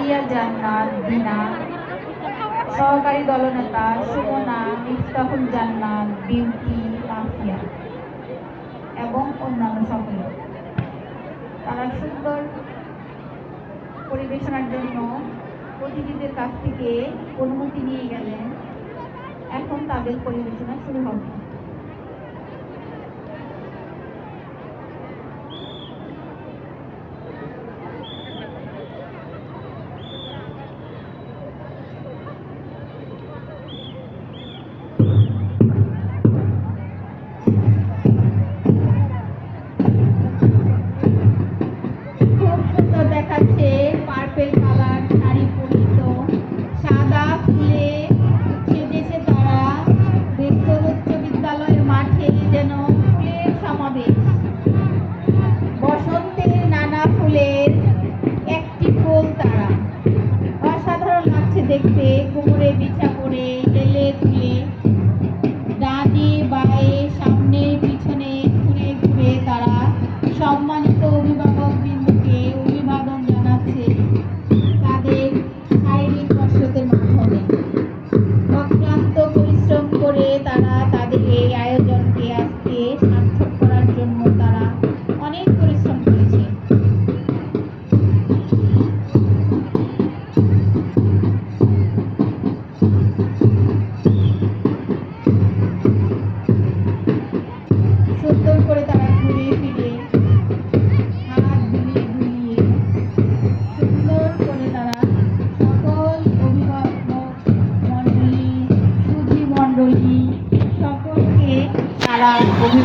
মারিয়া জান্নাত দিনা সহকারী দলনেতা সুমনা মিফতাহুল জান্নাত, বিউটি মাফিয়া এবং অন্যান্য সকলে। তারা সুন্দর পরিবেশনার জন্য অতিথিদের কাছ থেকে অনুমতি নিয়ে গেলেন। এখন তাদের পরিবেশনা শুরু হবে। উচ্চ বিদ্যালয়ের মাঠে যেন ফুলের সমাবেশ। বসন্তের নানা ফুলের একটি ফুল তারা। অসাধারণ লাগছে দেখতে কুমুরে বিছা Thank you. বলি সকলকে তারা